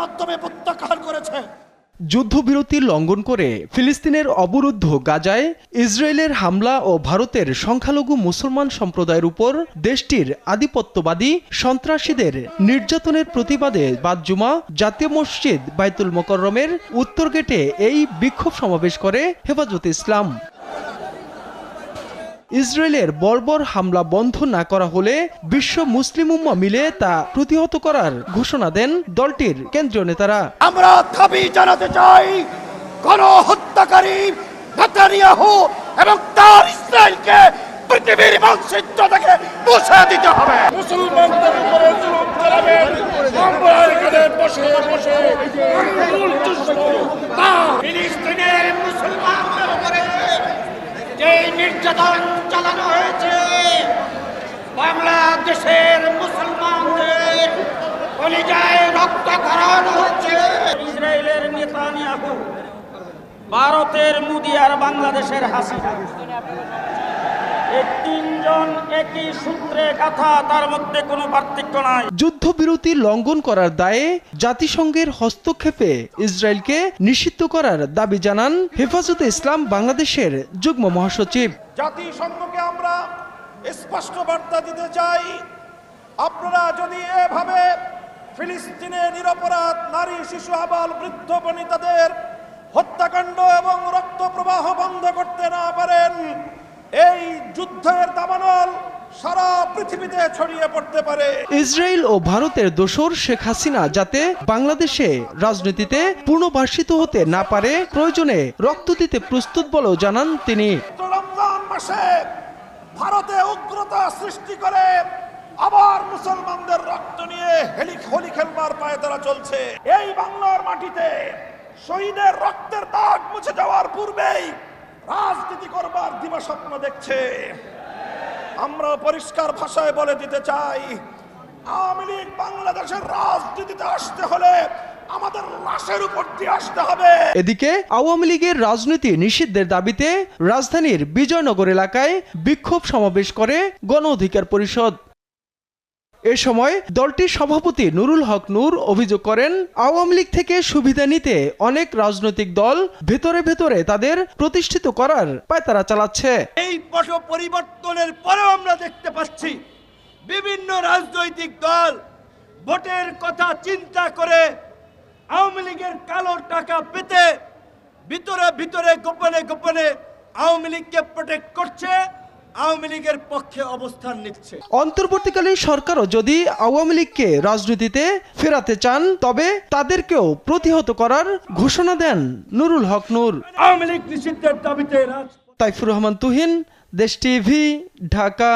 মাধ্যমে প্রত্যাখ্যান করেছে। যুদ্ধবিরতি লঙ্ঘন করে ফিলিস্তিনের অবরুদ্ধ গাজায় ইসরায়েলের হামলা ও ভারতের সংখ্যালঘু মুসলমান সম্প্রদায়ের উপর দেশটির আধিপত্যবাদী সন্ত্রাসীদের নির্যাতনের প্রতিবাদে বাদজুমা জাতীয় মসজিদ বাইতুল মোকররমের উত্তর গেটে এই বিক্ষোভ সমাবেশ করে হেফাজতে ইসলাম। ইসরায়েলের বর্বর হামলা বন্ধ না করা হলে বিশ্ব মুসলিম উম্মা মিলে তা প্রতিহত করার ঘোষণা দেন দলটির কেন্দ্রীয় নেতারা। আমরা দাবি জানাতে চাই কোন হত্যাকারী নেতানিয়াহু এবং তার ইসরায়েলকে পৃথিবীর মানচিত্র থেকে মুছে দিতে হবে। মুসলমানদের উপরে জুলুম চালাবেন আমরা এখানে বসে বসে। আঙ্গুল চুষবো না ফিলিস্তিনের মুসলমানদের উপরে যে নির্যাতন চালানো হয়েছে। বাংলাদেশের মুসলমানদের কলিজায় রক্ত খরানো হচ্ছে। ইসরায়েলের নেতানিয়াহু, ভারতের মুদি আর বাংলাদেশের হাসিনা। তিনজন একই সূত্রে কথা তার মধ্যে কোনো পার্থক্য নাই। যুদ্ধবিরতি লঙ্ঘন করার দায়ে জাতিসংঘের হস্তক্ষেপে ইসরায়েলকে নিষিদ্ধ করার দাবি জানান হেফাজতে ইসলাম বাংলাদেশের যুগ্ম মহাসচিব। জাতিসংঘকে আমরা স্পষ্ট বার্তা দিতে চাই আপনারা যদি এভাবে ফিলিস্তিনে নিরপরাধ নারী শিশু আবাল বৃদ্ধ বনিতাদের হত্যাকাণ্ড এবং রক্ত প্রবাহ বন্ধ করতে না পারেন এই যুদ্ধের দাবানল সারা পৃথিবীতে ছড়িয়ে পড়তে পারে। ইসরায়েল ও ভারতের দোসর শেখ হাসিনা যাতে বাংলাদেশে রাজনীতিতে পুনর্বাসিত হতে না পারে প্রয়োজনে রক্ত দিতে প্রস্তুত বলেও জানান তিনি। রমজান মাসে ভারতে উগ্রতা সৃষ্টি করে আবার মুসলমানদের রক্ত নিয়ে হেলি হোলি খেলবার পায়ে তারা চলছে। এই বাংলার মাটিতে শহীদের রক্তের দাগ মুছে যাওয়ার পূর্বেই রাজনীতি করবার দিবা স্বপ্ন দেখছে। আমরা পরিষ্কার ভাষায় বলে দিতে চাই, আওয়ামী লীগ বাংলাদেশের রাজনীতিতে আসতে হলে আমাদের লাশের উপর আসতে হবে। এদিকে আওয়ামী লীগের রাজনীতি নিষিদ্ধের দাবিতে রাজধানীর বিজয়নগর এলাকায় বিক্ষোভ সমাবেশ করে গণ অধিকার পরিষদ। এ সময় দলটির সভাপতি নুরুল হক নূর অভিযোগ করেন, আওয়ামী লীগ থেকে সুবিধা নিতে অনেক রাজনৈতিক দল ভেতরে ভেতরে তাদের প্রতিষ্ঠিত করার পায়তারা চালাচ্ছে। এই পরিবর্তনের পরেও আমরা দেখতে পাচ্ছি বিভিন্ন রাজনৈতিক দল ভোটের কথা চিন্তা করে আওয়ামী লীগের কালো টাকা পেতে ভিতরে ভিতরে গোপনে গোপনে আওয়ামী লীগকে প্রোটেক্ট করছে। আওয়ামী লীগের পক্ষে অবস্থান নিচ্ছে। অন্তর্বর্তীকালীন সরকারও যদি আওয়ামী লীগকে রাজনীতিতে ফেরাতে চান তবে তাদেরকেও প্রতিহত করার ঘোষণা দেন নুরুল হক নূর। আওয়ামী লীগ নিষিদ্ধের দাবিতে তাইফুর রহমান তুহিন দেশ টিভি ঢাকা।